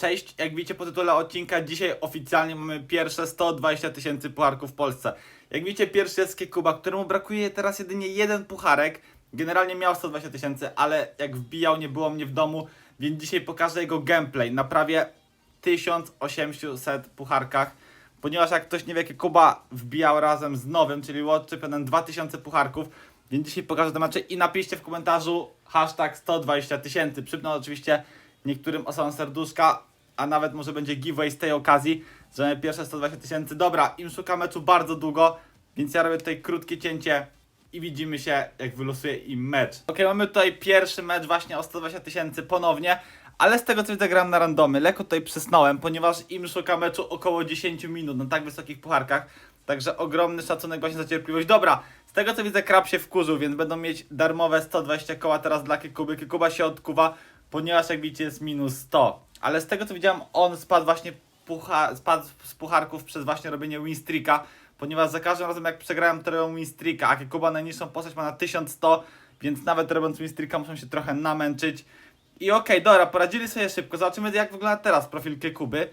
Cześć, jak widzicie po tytule odcinka, dzisiaj oficjalnie mamy pierwsze 120 tysięcy pucharków w Polsce. Jak widzicie, pierwszy jest Kuba, któremu brakuje teraz jedynie jeden pucharek. Generalnie miał 120 tysięcy, ale jak wbijał, nie było mnie w domu, więc dzisiaj pokażę jego gameplay na prawie 1800 pucharkach. Ponieważ jak ktoś nie wie, Kuba wbijał razem z nowym, czyli World Championem 2000 pucharków, więc dzisiaj pokażę te mecze i napiszcie w komentarzu hashtag 120 tysięcy. Przypnę oczywiście niektórym osobom serduszka, a nawet może będzie giveaway z tej okazji, że pierwsze 120 tysięcy. Dobra, im szuka meczu bardzo długo, więc ja robię tutaj krótkie cięcie i widzimy się, jak wylosuje im mecz. Ok, mamy tutaj pierwszy mecz właśnie o 120 tysięcy ponownie, ale z tego co widzę gram na randomy. Lekko tutaj przysnąłem, ponieważ im szuka meczu około 10 minut na tak wysokich pucharkach. Także ogromny szacunek właśnie za cierpliwość. Dobra, z tego co widzę krab się wkurzył, więc będą mieć darmowe 120 koła teraz dla Kikuby. Kikuba się odkuwa, ponieważ jak widzicie jest minus 100. Ale z tego co widziałem on spadł właśnie pucha, spadł z pucharków przez właśnie robienie winstreaka, ponieważ za każdym razem jak przegrałem to robią winstreaka, a Kikuba najniższą postać ma na 1100, więc nawet robiąc winstreaka muszą się trochę namęczyć. I okej, dobra, poradzili sobie szybko. Zobaczymy jak wygląda teraz profil Kekuby.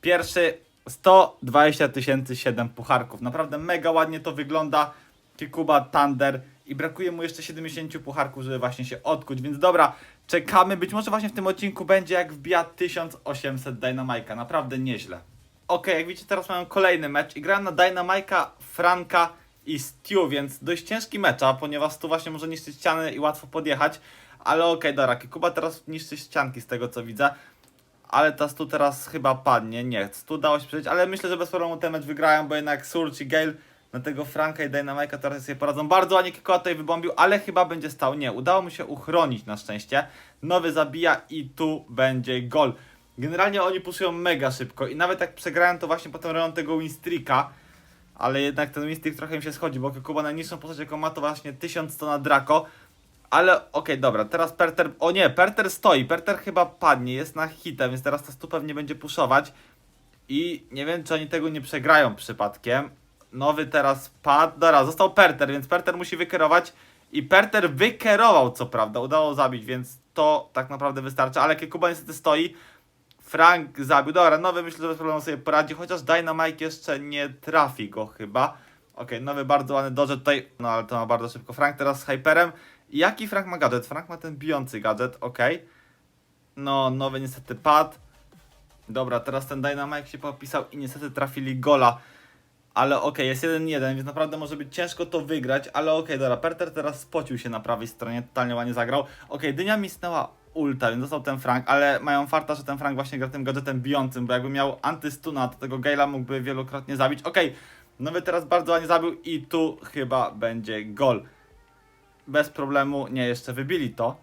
Pierwszy 120 tysięcy 7 pucharków. Naprawdę mega ładnie to wygląda. Kikuba, Thunder i brakuje mu jeszcze 70 pucharków, żeby właśnie się odkuć. Więc dobra, czekamy. Być może właśnie w tym odcinku będzie jak wbija 1800 Dynamite'a. Naprawdę nieźle. Okej, jak widzicie teraz mamy kolejny mecz i grałem na Dynamite'a, Franka i Stu, więc dość ciężki mecz, a ponieważ tu właśnie może niszczyć ściany i łatwo podjechać. Ale okej, dobra, Kuba teraz niszczy ścianki z tego co widzę. Ale ta Stu teraz chyba padnie. Nie, Stu dało się przeżyć, ale myślę, że bez problemu ten mecz wygrają, bo jednak Surge i Gale na tego Franka i Dynamite'a teraz sobie poradzą. Bardzo ładnie Kikoła tutaj wybombił, ale chyba będzie stał. Nie, udało mu się uchronić na szczęście. Nowy zabija i tu będzie gol. Generalnie oni puszują mega szybko i nawet jak przegrają, to właśnie potem robią tego winstreaka. Ale jednak ten winstreak trochę im się schodzi, bo Kuba najniższą postać jaką ma to właśnie 1100 na Draco. Ale okej, dobra, teraz Perter. O nie, Perter stoi. Perter chyba padnie, jest na hitem, więc teraz ta stu pewnie będzie puszować. I nie wiem, czy oni tego nie przegrają przypadkiem. Nowy teraz padł. Dobra, został Perter, więc Perter musi wykierować. I Perter wykierował, co prawda, udało zabić, więc to tak naprawdę wystarczy. Ale Kuba niestety stoi. Frank zabił. Dobra, nowy myślę, że bez problemu sobie poradzi, chociaż Dynamite jeszcze nie trafi go chyba. Okej, nowy bardzo ładny dodge tutaj, no ale to ma bardzo szybko. Frank teraz z Hyperem. Jaki Frank ma gadżet? Frank ma ten bijący gadżet, okej. No, nowy niestety padł. Dobra, teraz ten Dynamite się popisał i niestety trafili gola. Ale okej, jest 1-1, więc naprawdę może być ciężko to wygrać, ale okej, dobra, Perter teraz spocił się na prawej stronie, totalnie ładnie zagrał. Okej, Dynia misnęła ulta, więc został ten Frank, ale mają farta, że ten Frank właśnie gra tym gadżetem bijącym, bo jakby miał antystuna, to tego Gale'a mógłby wielokrotnie zabić. Okej, nowy teraz bardzo ładnie zabił i tu chyba będzie gol. Bez problemu, nie, jeszcze wybili to.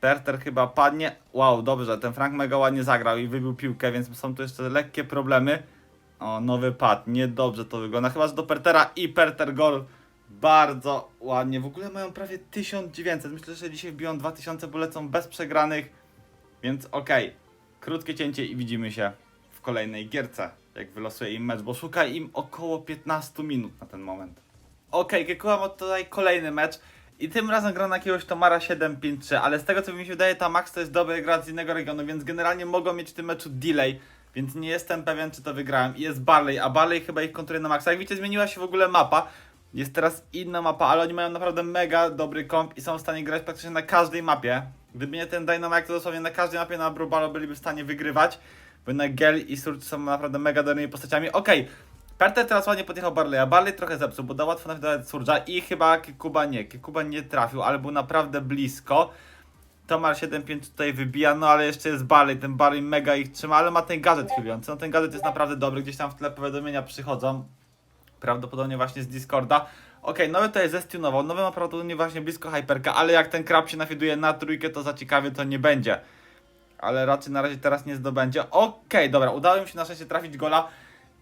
Perter chyba padnie. Wow, dobrze, ten Frank mega ładnie zagrał i wybił piłkę, więc są tu jeszcze lekkie problemy. O, nowy pad, niedobrze to wygląda. Chyba, że do Pertera i Perter gol. Bardzo ładnie. W ogóle mają prawie 1900. Myślę, że dzisiaj wbiją 2000, bo lecą bez przegranych. Więc okej. Krótkie cięcie i widzimy się w kolejnej gierce, jak wylosuje im mecz, bo szuka im około 15 minut na ten moment. Okej, okay, Kekuła ma tutaj kolejny mecz i tym razem gra na jakiegoś Tomara 753, ale z tego co mi się wydaje, ta Max to jest dobry gracz z innego regionu, więc generalnie mogą mieć w tym meczu delay, więc nie jestem pewien, czy to wygrałem. I jest Barley, a Barley chyba ich kontruje na Maxa. Jak widzicie, zmieniła się w ogóle mapa. Jest teraz inna mapa, ale oni mają naprawdę mega dobry komp i są w stanie grać praktycznie na każdej mapie. Gdyby nie ten Dynamite, to dosłownie na każdej mapie na Brubalo byliby w stanie wygrywać. Bo jednak Gel i Surge są naprawdę mega dobrymi postaciami. Okej, Perter teraz ładnie podjechał Barley'a. Barley trochę zepsuł, bo da łatwo nafidować Surge'a i chyba Kikuba nie. Kikuba nie trafił, ale był naprawdę blisko. Tomar 7-5 tutaj wybija, no ale jeszcze jest Barley, ten Barley mega ich trzyma, ale ma ten gadżet chwilujący. No ten gadżet jest naprawdę dobry, gdzieś tam w tle powiadomienia przychodzą. Prawdopodobnie właśnie z Discorda. Okej, nowy to jest zestunował, nowy ma prawdopodobnie właśnie blisko Hyperka, ale jak ten krab się nafiduje na trójkę, to za ciekawie to nie będzie. Ale raczej na razie teraz nie zdobędzie. Okej, dobra, udało im się na szczęście trafić gola.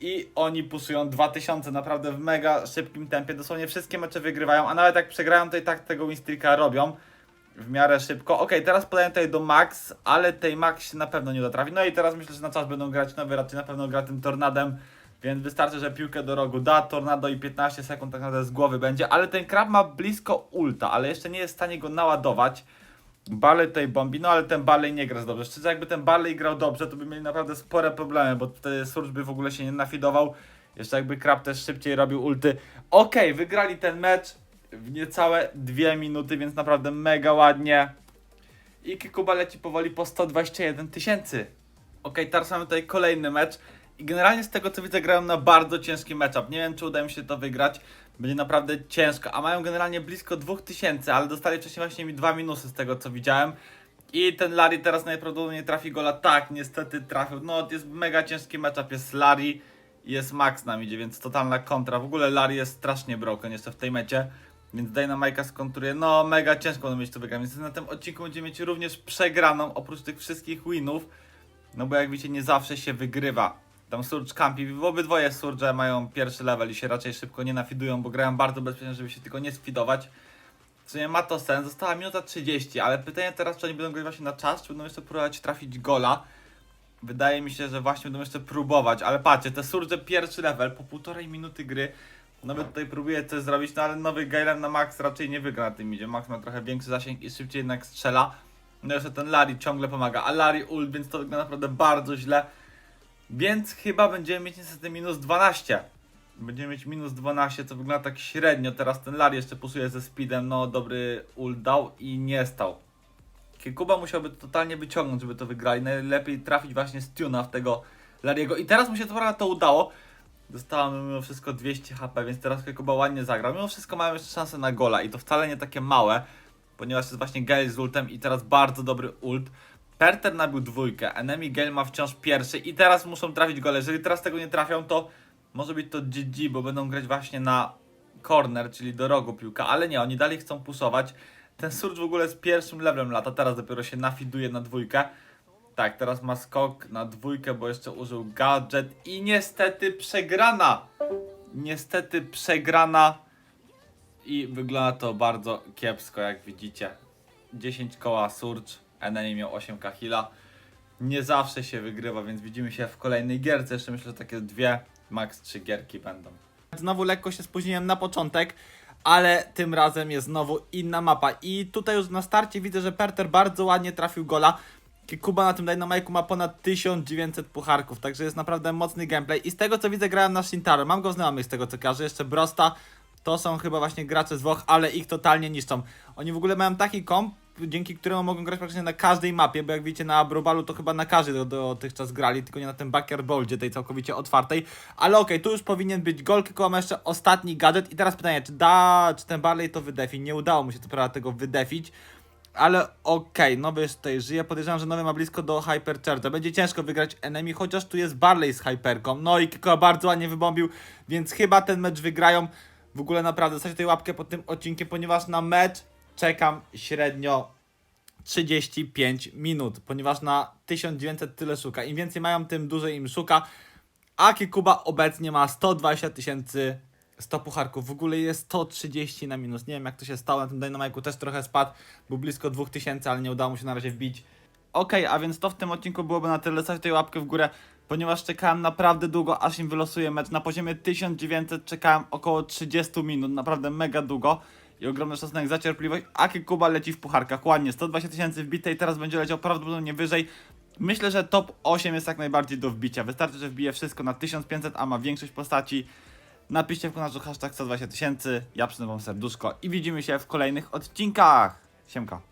I oni pusują 2000 naprawdę w mega szybkim tempie. Dosłownie wszystkie mecze wygrywają, a nawet jak przegrają, to i tak tego winstreaka robią w miarę szybko. Okej, teraz podaję tutaj do Max, ale tej Max się na pewno nie dotrafi. No i teraz myślę, że na czas będą grać nowy, raczej na pewno gra tym tornadem. Więc wystarczy, że piłkę do rogu da, tornado i 15 sekund tak naprawdę z głowy będzie. Ale ten krab ma blisko ulta, ale jeszcze nie jest w stanie go naładować. Barley tutaj bombi, no ale ten Barley nie gra dobrze. Szczerze, jakby ten Barley grał dobrze, to by mieli naprawdę spore problemy, bo wtedy Surge by w ogóle się nie nafidował. Jeszcze jakby Krab też szybciej robił ulty. Okej, wygrali ten mecz w niecałe dwie minuty, więc naprawdę mega ładnie. I Kikuba leci powoli po 121 tysięcy. Okej, teraz mamy tutaj kolejny mecz. I generalnie z tego co widzę grają na bardzo ciężki matchup. Nie wiem czy uda mi się to wygrać. Będzie naprawdę ciężko. A mają generalnie blisko 2000, ale dostali wcześniej właśnie mi dwa minusy z tego co widziałem. I ten Larry teraz najprawdopodobniej trafi gola. Tak, niestety trafił. No jest mega ciężki matchup. Jest Larry jest Max nam idzie, więc totalna kontra. W ogóle Larry jest strasznie broken jeszcze w tej mecie. Więc Dynamite'a skontruje. No mega ciężko będą mieć to wygrać. Więc na tym odcinku będziemy mieć również przegraną oprócz tych wszystkich winów. No bo jak widzicie, nie zawsze się wygrywa. Tam Surge campi, w obydwoje Surge mają pierwszy level i się raczej szybko nie nafidują, bo grają bardzo bezpiecznie, żeby się tylko nie sfidować. W sumie ma to sens, została minuta 30, ale pytanie teraz, czy oni będą grać właśnie na czas, czy będą jeszcze próbować trafić gola. Wydaje mi się, że właśnie będą jeszcze próbować, ale patrzcie, te Surge pierwszy level po półtorej minuty gry. Nowy tutaj próbuje coś zrobić, no ale nowy Galen na Max raczej nie wygra na tym idzie. Max ma trochę większy zasięg i szybciej jednak strzela. No jeszcze ten Larry ciągle pomaga, a Larry ult, więc to wygląda naprawdę bardzo źle. Więc chyba będziemy mieć niestety minus 12. Będziemy mieć minus 12, co wygląda tak średnio. Teraz ten Larry jeszcze pusuje ze speedem, no dobry ult dał i nie stał. Kuba musiałby to totalnie wyciągnąć, żeby to wygrali. Najlepiej trafić właśnie z tuna w tego Lariego. I teraz mu się to to udało. Dostałem mimo wszystko 200 HP, więc teraz Kuba ładnie zagrał. Mimo wszystko mają jeszcze szansę na gola i to wcale nie takie małe, ponieważ jest właśnie Gale z ultem i teraz bardzo dobry ult. Perter nabił dwójkę, Enemy Gale ma wciąż pierwszy i teraz muszą trafić gole. Jeżeli teraz tego nie trafią, to może być to GG, bo będą grać właśnie na corner, czyli do rogu piłka, ale nie, oni dalej chcą puszować. Ten Surge w ogóle z pierwszym levelem lata, teraz dopiero się nafiduje na dwójkę. Tak, teraz ma skok na dwójkę, bo jeszcze użył gadżet i niestety przegrana. Niestety przegrana i wygląda to bardzo kiepsko, jak widzicie. 10 koła Surge, Enemy miał 8 kahila. Nie zawsze się wygrywa, więc widzimy się w kolejnej gierce. Jeszcze myślę, że takie dwie, max trzy gierki będą. Znowu lekko się spóźniłem na początek, ale tym razem jest znowu inna mapa. I tutaj już na starcie widzę, że Perter bardzo ładnie trafił gola. Kuba na tym Dynamite'u ma ponad 1900 pucharków, także jest naprawdę mocny gameplay. I z tego co widzę grałem na Shintaro, mam go znajomych z tego co kojarzę, jeszcze Brosta. To są chyba właśnie gracze z Włoch, ale ich totalnie niszczą. Oni w ogóle mają taki komp, dzięki któremu mogą grać praktycznie na każdej mapie, bo jak widzicie na Brobalu to chyba na każdej do- dotychczas grali, tylko nie na tym Backyard Boldzie, tej całkowicie otwartej. Ale okej, tu już powinien być gol, tylko mam jeszcze ostatni gadżet i teraz pytanie, czy da, czy ten Barley to wydefi? Nie udało mu się to prawda tego wydefić. Ale okej, nowy już tutaj żyje. Podejrzewam, że nowy ma blisko do Hypercharge'a. Będzie ciężko wygrać enemy, chociaż tu jest Barley z Hyperką. No i Kiko bardzo ładnie wybombił, więc chyba ten mecz wygrają. W ogóle naprawdę zostawcie tutaj łapkę pod tym odcinkiem, ponieważ na mecz czekam średnio 35 minut, ponieważ na 1900 tyle szuka. Im więcej mają, tym dłużej im szuka. A Kikuba obecnie ma 120 tysięcy 100 pucharków. W ogóle jest 130 na minus. Nie wiem jak to się stało. Na tym Dynamite'u też trochę spadł. Był blisko 2000, ale nie udało mu się na razie wbić. Okej, a więc to w tym odcinku byłoby na tyle. Zostawcie łapkę w górę, ponieważ czekałem naprawdę długo, aż im wylosuje mecz. Na poziomie 1900 czekałem około 30 minut. Naprawdę mega długo. I ogromny szacunek za cierpliwość. A Kuba leci w pucharkach. Ładnie, 120 tysięcy wbite i teraz będzie leciał prawdopodobnie wyżej. Myślę, że top 8 jest jak najbardziej do wbicia. Wystarczy, że wbije wszystko na 1500, a ma większość postaci. Napiszcie w komentarzu hashtag 120 tysięcy. Ja przynajmniej wam serduszko i widzimy się w kolejnych odcinkach. Siemka.